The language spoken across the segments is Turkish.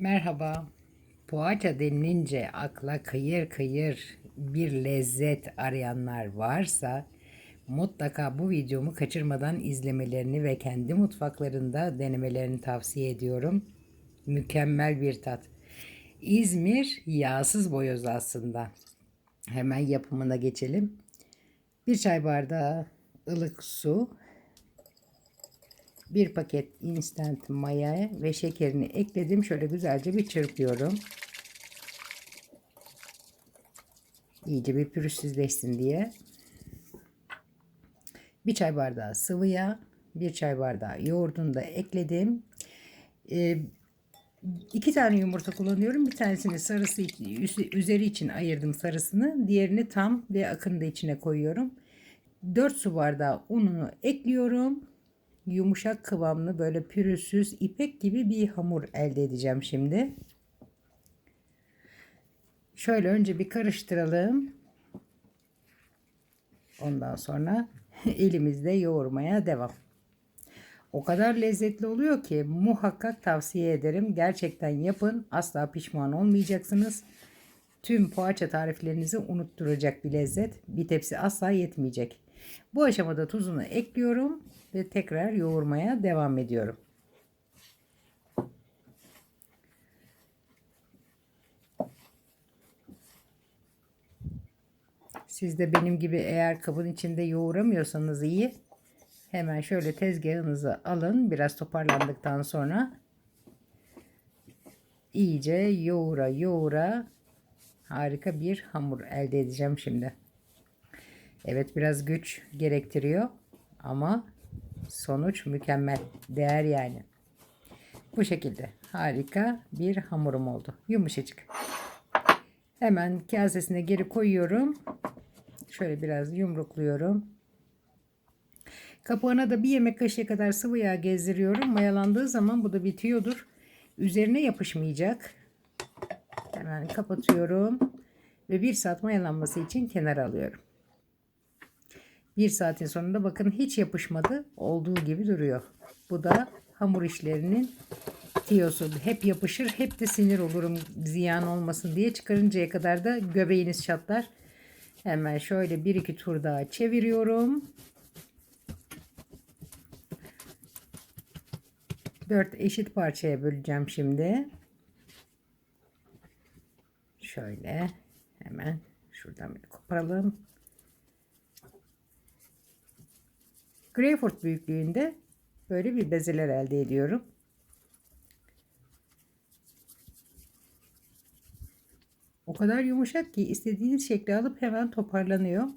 Merhaba. Poğaça denilince akla kıyır kıyır bir lezzet arayanlar varsa mutlaka bu videomu kaçırmadan izlemelerini ve kendi mutfaklarında denemelerini tavsiye ediyorum. Mükemmel bir tat. İzmir yağsız boyoz aslında. Hemen yapımına geçelim. Bir çay bardağı ılık su, bir paket instant maya ve şekerini ekledim. Şöyle güzelce bir çırpıyorum. İyice bir pürüzsüzleşsin diye. Bir çay bardağı sıvı yağ, bir çay bardağı yoğurdunu da ekledim. Ee, iki tane yumurta kullanıyorum. Bir tanesini sarısı üzeri için ayırdım sarısını. Diğerini tam ve akını da içine koyuyorum. 4 su bardağı ununu ekliyorum yumuşak kıvamlı böyle pürüzsüz ipek gibi bir hamur elde edeceğim şimdi. Şöyle önce bir karıştıralım. Ondan sonra elimizde yoğurmaya devam. O kadar lezzetli oluyor ki muhakkak tavsiye ederim. Gerçekten yapın. Asla pişman olmayacaksınız. Tüm poğaça tariflerinizi unutturacak bir lezzet. Bir tepsi asla yetmeyecek. Bu aşamada tuzunu ekliyorum ve tekrar yoğurmaya devam ediyorum. Siz de benim gibi eğer kabın içinde yoğuramıyorsanız iyi hemen şöyle tezgahınızı alın biraz toparlandıktan sonra iyice yoğura yoğura harika bir hamur elde edeceğim şimdi. Evet biraz güç gerektiriyor ama sonuç mükemmel. Değer yani. Bu şekilde harika bir hamurum oldu. Yumuşacık. Hemen kasesine geri koyuyorum. Şöyle biraz yumrukluyorum. Kapağına da bir yemek kaşığı kadar sıvı yağ gezdiriyorum. Mayalandığı zaman bu da bitiyordur. Üzerine yapışmayacak. Hemen kapatıyorum. Ve bir saat mayalanması için kenara alıyorum. Bir saatin sonunda bakın hiç yapışmadı. Olduğu gibi duruyor. Bu da hamur işlerinin tiyosu. Hep yapışır hep de sinir olurum ziyan olmasın diye. Çıkarıncaya kadar da göbeğiniz çatlar. Hemen şöyle bir iki tur daha çeviriyorum. Dört eşit parçaya böleceğim şimdi. Şöyle hemen şuradan bir koparalım. Greyfurt büyüklüğünde böyle bir bezeler elde ediyorum. O kadar yumuşak ki istediğiniz şekli alıp hemen toparlanıyor.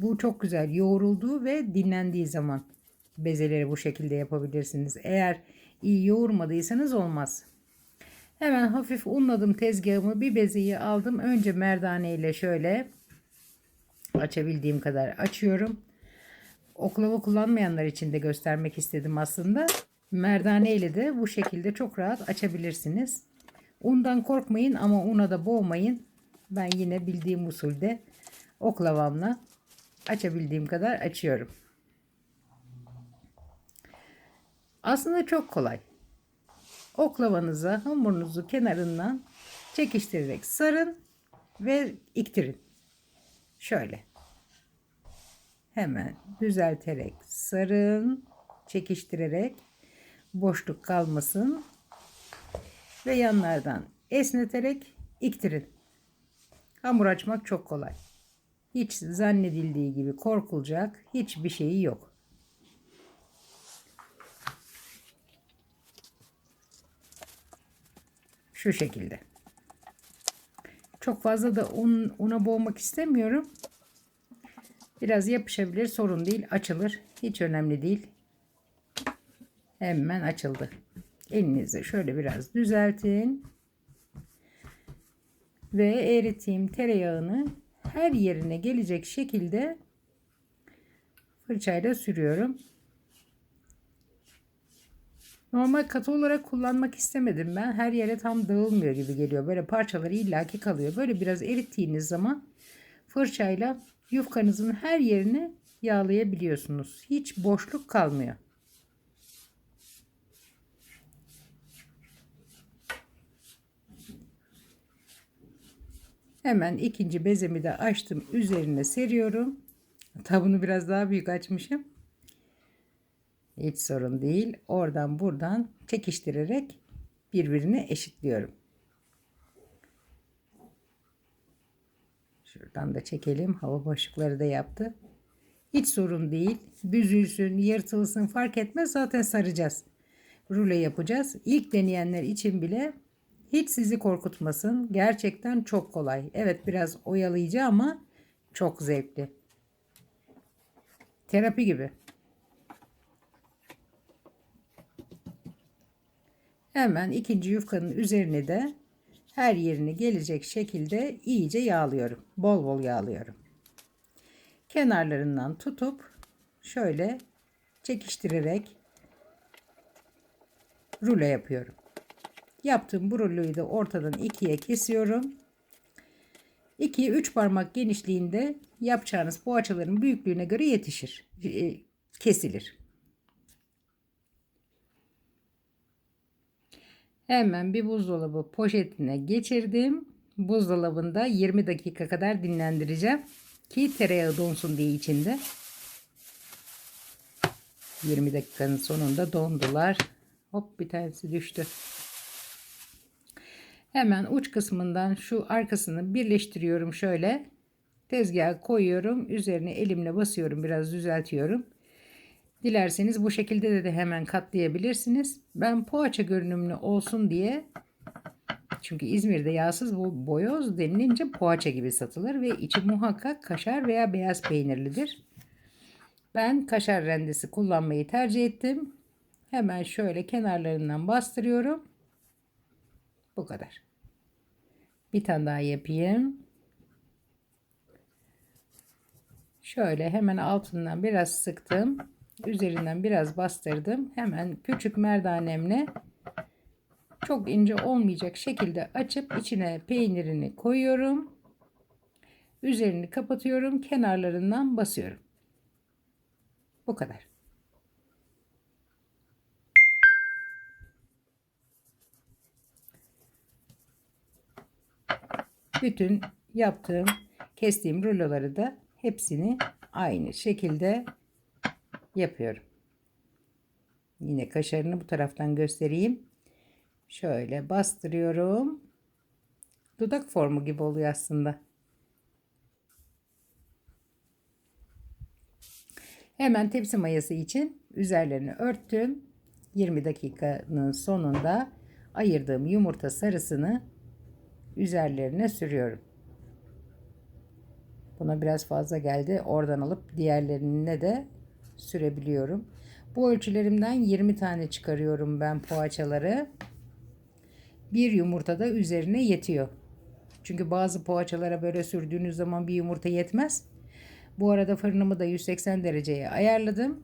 Bu çok güzel yoğrulduğu ve dinlendiği zaman bezeleri bu şekilde yapabilirsiniz. Eğer iyi yoğurmadıysanız olmaz. Hemen hafif unladım tezgahımı bir bezeyi aldım. Önce merdane ile şöyle açabildiğim kadar açıyorum. Oklava kullanmayanlar için de göstermek istedim aslında. Merdane ile de bu şekilde çok rahat açabilirsiniz. Undan korkmayın ama una da boğmayın. Ben yine bildiğim usulde oklavamla açabildiğim kadar açıyorum. Aslında çok kolay. Oklavanıza hamurunuzu kenarından çekiştirerek sarın ve iktirin. Şöyle hemen düzelterek sarın, çekiştirerek boşluk kalmasın ve yanlardan esneterek iktirin. Hamur açmak çok kolay. Hiç zannedildiği gibi korkulacak hiçbir şeyi yok. Şu şekilde. Çok fazla da un, una boğmak istemiyorum. Biraz yapışabilir sorun değil açılır. Hiç önemli değil. Hemen açıldı. Elinizi şöyle biraz düzeltin. Ve erittiğim tereyağını her yerine gelecek şekilde fırçayla sürüyorum. Normal katı olarak kullanmak istemedim ben. Her yere tam dağılmıyor gibi geliyor. Böyle parçaları illaki kalıyor. Böyle biraz erittiğiniz zaman fırçayla yufkanızın her yerini yağlayabiliyorsunuz. Hiç boşluk kalmıyor. Hemen ikinci bezemi de açtım. Üzerine seriyorum. Tabunu biraz daha büyük açmışım. Hiç sorun değil. Oradan buradan çekiştirerek birbirine eşitliyorum. Şuradan da çekelim. Hava boşlukları da yaptı. Hiç sorun değil. Büzülsün, yırtılsın fark etmez. Zaten saracağız. Rulo yapacağız. İlk deneyenler için bile hiç sizi korkutmasın. Gerçekten çok kolay. Evet biraz oyalayıcı ama çok zevkli. Terapi gibi. Hemen ikinci yufkanın üzerine de her yerini gelecek şekilde iyice yağlıyorum. Bol bol yağlıyorum. Kenarlarından tutup şöyle çekiştirerek rulo yapıyorum. Yaptığım bu ruloyu da ortadan ikiye kesiyorum. 2'ye 3 parmak genişliğinde yapacağınız poğaçaların büyüklüğüne göre yetişir. e, Kesilir. Hemen bir buzdolabı poşetine geçirdim. Buzdolabında 20 dakika kadar dinlendireceğim. Ki tereyağı donsun diye içinde. 20 dakikanın sonunda dondular. Hop bir tanesi düştü. Hemen uç kısmından şu arkasını birleştiriyorum şöyle. Tezgaha koyuyorum. Üzerine elimle basıyorum. Biraz düzeltiyorum. Dilerseniz bu şekilde de, de hemen katlayabilirsiniz. Ben poğaça görünümlü olsun diye çünkü İzmir'de yağsız bu boyoz denilince poğaça gibi satılır ve içi muhakkak kaşar veya beyaz peynirlidir. Ben kaşar rendesi kullanmayı tercih ettim. Hemen şöyle kenarlarından bastırıyorum. Bu kadar. Bir tane daha yapayım. Şöyle hemen altından biraz sıktım. Üzerinden biraz bastırdım. Hemen küçük merdanemle çok ince olmayacak şekilde açıp içine peynirini koyuyorum. Üzerini kapatıyorum. Kenarlarından basıyorum. Bu kadar. Bütün yaptığım, kestiğim ruloları da hepsini aynı şekilde yapıyorum. Yine kaşarını bu taraftan göstereyim. Şöyle bastırıyorum. Dudak formu gibi oluyor aslında. Hemen tepsi mayası için üzerlerini örttüm. 20 dakikanın sonunda ayırdığım yumurta sarısını üzerlerine sürüyorum. Buna biraz fazla geldi. Oradan alıp diğerlerine de sürebiliyorum. Bu ölçülerimden 20 tane çıkarıyorum ben poğaçaları. Bir yumurta da üzerine yetiyor. Çünkü bazı poğaçalara böyle sürdüğünüz zaman bir yumurta yetmez. Bu arada fırınımı da 180 dereceye ayarladım.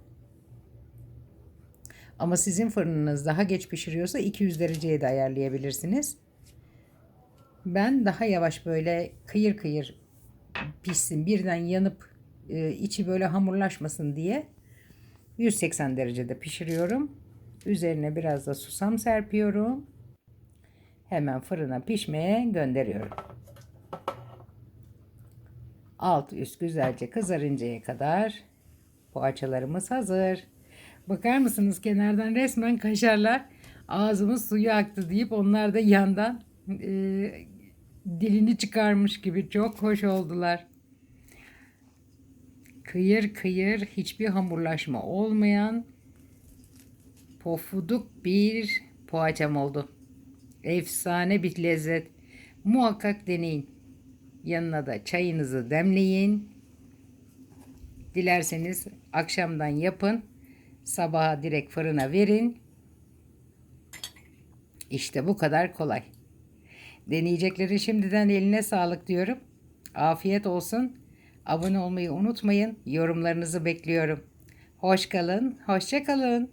Ama sizin fırınınız daha geç pişiriyorsa 200 dereceye de ayarlayabilirsiniz. Ben daha yavaş böyle kıyır kıyır pişsin birden yanıp e, içi böyle hamurlaşmasın diye 180 derecede pişiriyorum. Üzerine biraz da susam serpiyorum. Hemen fırına pişmeye gönderiyorum. Alt üst güzelce kızarıncaya kadar poğaçalarımız hazır. Bakar mısınız kenardan resmen kaşarlar ağzımız suyu aktı deyip onlar da yandan e, dilini çıkarmış gibi çok hoş oldular. Kıyır kıyır hiçbir hamurlaşma olmayan pofuduk bir poğaçam oldu. Efsane bir lezzet. Muhakkak deneyin. Yanına da çayınızı demleyin. Dilerseniz akşamdan yapın. Sabaha direkt fırına verin. İşte bu kadar kolay. Deneyeceklerin şimdiden eline sağlık diyorum. Afiyet olsun. Abone olmayı unutmayın. Yorumlarınızı bekliyorum. Hoş kalın, hoşça kalın.